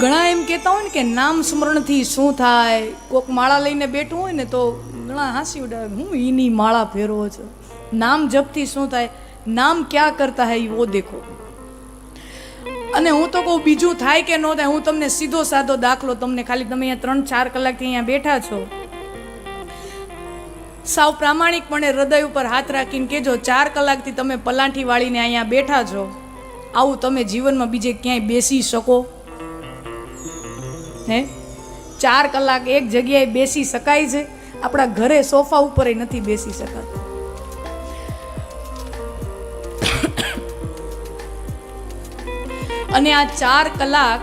ઘણા એમ કહેતા હોય ને કે નામ સ્મરણથી શું થાય? કોક માળા લઈને બેઠું હોય ને તો ઘણા હાંસી ઉડાવે. હું એની માળા ફેરવો છો. નામ જપથી શું થાય? નામ ક્યાં કરતા હૈ વો દેખો. અને હું તો કહું, બીજું થાય કે ન થાય, હું તમને સીધો સાધો દાખલો તમને ખાલી તમે અહીંયા ત્રણ ચાર કલાકથી અહીંયા બેઠા છો. સાવ પ્રામાણિકપણે હૃદય ઉપર હાથ રાખીને કેજો ચાર કલાકથી તમે પલાઠી વાળીને અહીંયા બેઠા છો. આવું તમે જીવનમાં બીજે ક્યાંય બેસી શકો. હે? ચાર કલાક એક જગ્યાએ બેસી શકાય છે. આપણા ઘરે સોફા ઉપર નથી બેસી શકાતું. અને આ ચાર કલાક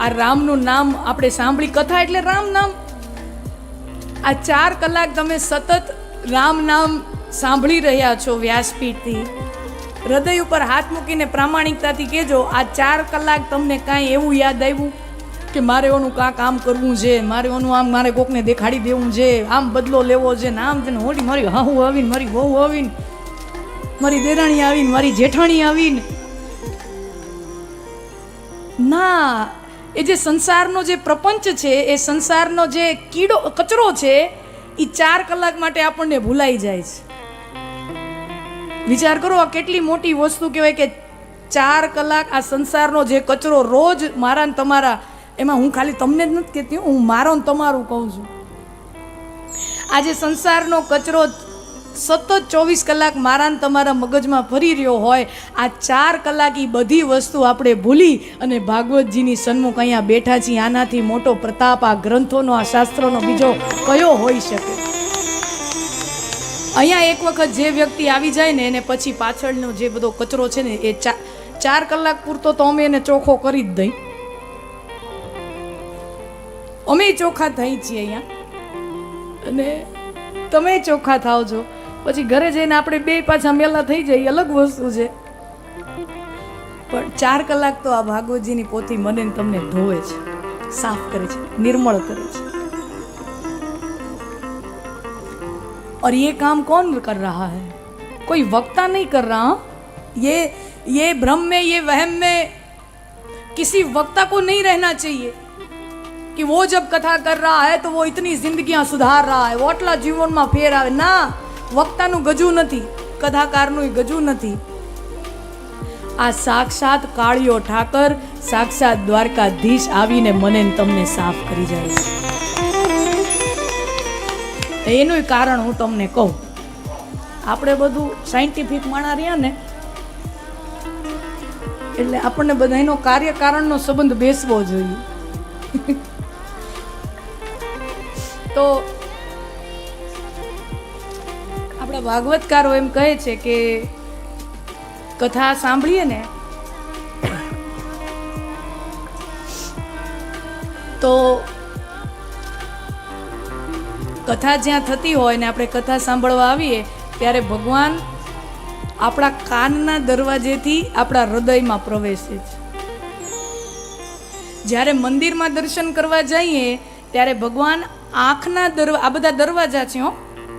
આ રામનું નામ આપણે સાંભળી કથા એટલે રામ નામ. આ ચાર કલાક તમે સતત રામ નામ સાંભળી રહ્યા છો વ્યાસપીઠથી. હૃદય ઉપર હાથ મૂકીને પ્રામાણિકતાથી કહેજો, આ ચાર કલાક તમને કાંઈ એવું યાદ આવ્યું? કે મારે ઓનું કાં કામ કરવું છે, મારે ઓનું આમ મારે કોકને દેખાડી દેવું છે, આમ બદલો લેવો છે, ને આમ તેને હોડી મારી હાહુ આવીને, મારી વહુ આવીને, મારી દેરાણી આવીને, મારી જેઠાણી આવીને. ના, એ જે સંસારનો જે પ્રપંચ છે, એ સંસારનો જે કીડો, કચરો છે એ ચાર કલાક માટે આપણને ભૂલાઈ જાય છે. વિચાર કરો આ કેટલી મોટી વસ્તુ કહેવાય કે ચાર કલાક આ સંસારનો જે કચરો રોજ મારા તમારા એમાં હું ખાલી તમને જ નથી કહેતી હું મારો ને તમારું કહું છું. આજે સંસારનો કચરો સતત ચોવીસ કલાક મારા ને તમારા મગજમાં ફરી રહ્યો હોય, આ ચાર કલાક એ બધી વસ્તુ આપણે ભૂલી અને ભાગવતજીની સન્મુખ અહીંયા બેઠા છીએ, આનાથી મોટો પ્રતાપ આ ગ્રંથોનો, આ શાસ્ત્રોનો બીજો કયો હોઈ શકે? અહીંયા એક વખત જે વ્યક્તિ આવી જાય ને, એને પછી પાછળનો જે બધો કચરો છે ને, એ ચાર કલાક પૂરતો તો અમે એને ચોખ્ખો કરી જ દઈ. અમે ચોખ્ખા થઈ છીએ અહીંયા અને તમે ચોખ્ખા થાવ છો પછી ઘરે જઈને આપણે બે પાછા મેલા થઈ જાય અલગ વસ્તુ છે પણ ચાર કલાક તો આ ભાગવતજીની પોથી મને ને તમને ધોવે છે સાફ કરે છે નિર્મળ કરે છે और ये काम कौन कर रहा है कोई वक्ता नहीं कर रहा हाँ? ये ये भ्रम में ये वहम में किसी वक्ता को नहीं रहना चाहिए कि वो जब कथा कर रहा है तो वो इतनी जिंदगियां सुधार रहा है वो આટલા જીવનમાં ફેર આવે ના વક્તાનું ગજું નથી કથાકારનું ગજું નથી આ સાક્ષાત કાળિયો ઠાકર સાક્ષાત દ્વારકાધીશ આવીને મને ને તમને સાફ કરી જાય છે એનું કારણ હું તમને કહું આપણે બધું સાયન્ટિફિક માણા રહ્યા ને એટલે આપણને બધાનો કાર્યકારણનો સંબંધ બેસવો જોઈએ તો આપણા ભાગવતકારો એમ કહે છે કે કથા સાંભળીએ ને, તો કથા જ્યાં થતી હોય ને આપણે કથા સાંભળવા આવીએ, ત્યારે ભગવાન આપણા કાનના દરવાજેથી આપણા હૃદયમાં પ્રવેશે છે. જ્યારે મંદિરમાં દર્શન કરવા જઈએ ત્યારે ભગવાન આંખના દરવા, આ બધા દરવાજા છે, હો.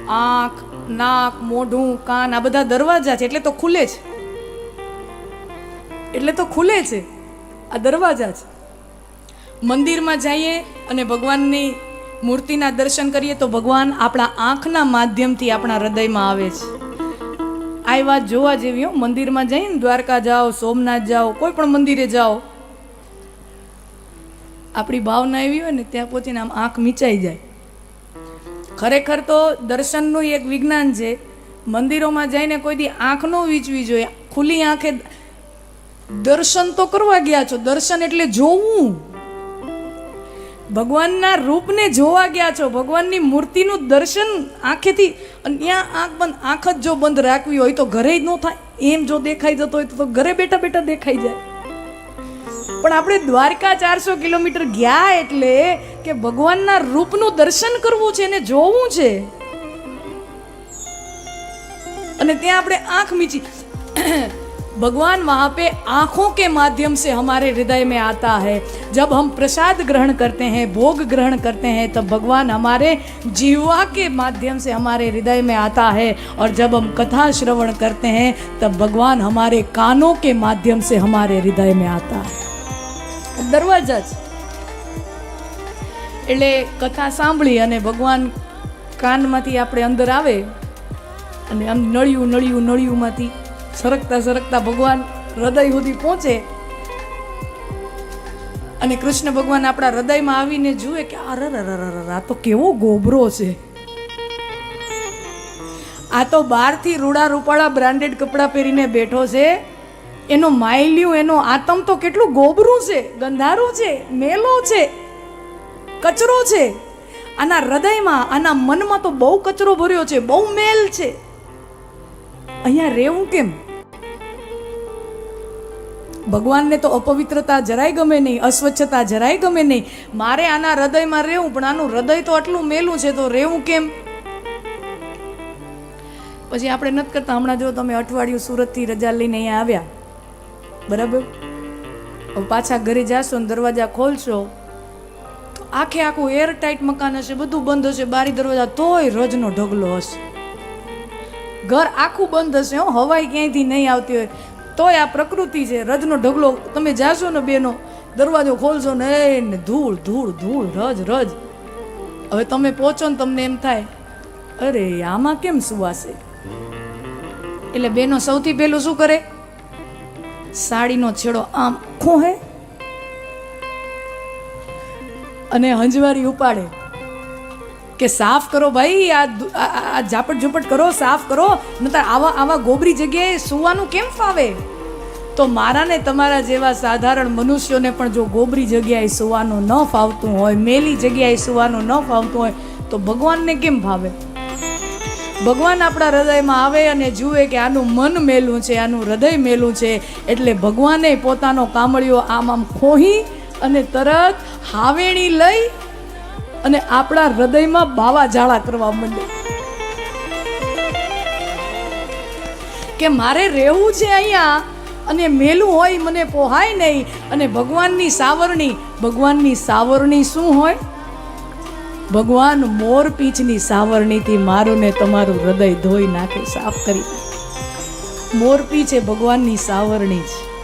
આંખ, નાક, મોઢું, કાન, આ બધા દરવાજા છે, એટલે તો ખુલે છે એટલે તો ખુલે છે આ દરવાજા છે મંદિરમાં જઈએ અને ભગવાનની મૂર્તિના દર્શન કરીએ, તો ભગવાન આપણા આંખના માધ્યમથી આપણા હૃદયમાં આવે છે. આ વાત જોવા જેવી, હો. મંદિરમાં જઈને દ્વારકા જાઓ, સોમનાથ જાઓ, કોઈ પણ મંદિરે જાઓ આપણી ભાવના એવી હોય ને, ત્યાં પહોંચીને આમ આંખ મીચાઈ જાય. ખરેખર તો દર્શનનું એક વિજ્ઞાન છે. મંદિરોમાં જઈને કોઈ દી આંખ ન વીચવી જોઈએ. ખુલ્લી આંખે દર્શન તો કરવા ગયા છો. દર્શન એટલે જોવું. ભગવાનના રૂપને જોવા ગયા છો. ભગવાનની મૂર્તિનું દર્શન આંખેથી ત્યાં આંખ બંધ, આંખ જ જો બંધ રાખવી હોય તો ઘરે જ ન થાય. એમ જો દેખાઈ જતો હોય તો ઘરે બેઠા બેઠા દેખાઈ જાય. પણ આપણે દ્વારકા ચારસો કિલોમીટર ગયા એટલે કે ભગવાનના રૂપનું દર્શન કરવું છે ને જોવું છે અને ત્યાં આપણે આંખ મીચી भगवान वहाँ पे आँखों के माध्यम से हमारे हृदय में आता है जब हम प्रसाद ग्रहण करते हैं भोग ग्रहण करते हैं तब भगवान हमारे जीवा के माध्यम से हमारे हृदय में आता है और जब हम कथा श्रवण करते हैं तब भगवान हमारे कानों के माध्यम से हमारे हृदय में आता है દરવાજા જ. એટલે કથા સાંભળી અને ભગવાન કાનમાંથી આપણે અંદર આવે અને આમ નળિયું નળિયું, નળિયુંમાંથી સરકતા સરકતા ભગવાન હૃદય સુધી પહોંચે. અને કૃષ્ણ ભગવાન આપણા હૃદયમાં આવીને જુએ કે આ તો કેવો ગોબરો છે. આ તો બહારથી રૂડા રૂપાળા બ્રાન્ડેડ કપડાં પહેરીને બેઠો છે. એનો માયલ્યું, એનો આતમ તો કેટલું ગોબરું છે, ગંધારું છે, મેલો છે, કચરો છે. આના હૃદયમાં, આના મનમાં તો બહુ કચરો ભર્યો છે, બહુ મેલ છે. અહીંયા રહેવું કેમ? ભગવાનને તો અપવિત્રતા જરાય ગમે નહીં, અસ્વચ્છતા જરાય ગમે નહીં. મારે આના હૃદયમાં રહેવું, પણ આનું હૃદય તો આટલું મેલું છે, તો રહેવું કેમ? પછી આપણે નથી કરતા, હમણાં જો તમે અઠવાડિયું સુરતથી રજા લઈને અહીંયા આવ્યા. બરાબર? પાછા ઘરે જાશો ને દરવાજા ખોલશો, તો આખે આખું એર ટાઈટ મકાન હશે, બધું બંધ હશે, બારી દરવાજા તોય રજનો ઢગલો હશે. ઘર આખું બંધ હશે, હો, હવાઈ ક્યાંયથી નહીં આવતી હોય. તોય આ પ્રકૃતિ છે, રજનો ઢગલો. તમે જાશો ને બેનો, દરવાજો ખોલશો ને એ ધૂળ ધૂળ ધૂળ, રજ રજ. હવે તમે પહોંચો ને તમને એમ થાય, અરે, આમાં કેમ સુવાસે એટલે બેનો સૌથી પહેલું શું કરે? સાડીનો છેડો આમ ખોહે અને હંજવારી ઉપાડે કે સાફ કરો ભાઈ, આ આ- ઝાપટ ઝુપટ કરો, સાફ કરો, નતર આવા આવા ગોબરી જગ્યાએ સૂવાનું કેમ ફાવે? તો મારા ને તમારા જેવા સાધારણ મનુષ્યોને પણ જો ગોબરી જગ્યાએ સૂવાનું ન ફાવતું હોય, મેલી જગ્યાએ સૂવાનું ન ફાવતું હોય, તો ભગવાનને કેમ ફાવે? ભગવાન આપણા હૃદયમાં આવે અને જુએ કે આનું મન મેલું છે, આનું હૃદય મેલું છે, એટલે ભગવાને પોતાનો કામળિયો આમ આમ ખોહી અને તરત હાવેણી લઈ અને આપણા હૃદયમાં બાવા ઝાડા કરવા માંડ્યા કે મારે રહેવું છે અહીંયા અને મેલું હોય, મને પોહાય નહીં અને ભગવાનની સાવરણી ભગવાનની સાવરણી શું હોય? ભગવાન મોર પીંછની સાવરણીથી મારું ને તમારું હૃદય ધોઈ નાખે, સાફ કરી નાખે. મોરપીંછ એ ભગવાનની સાવરણી છે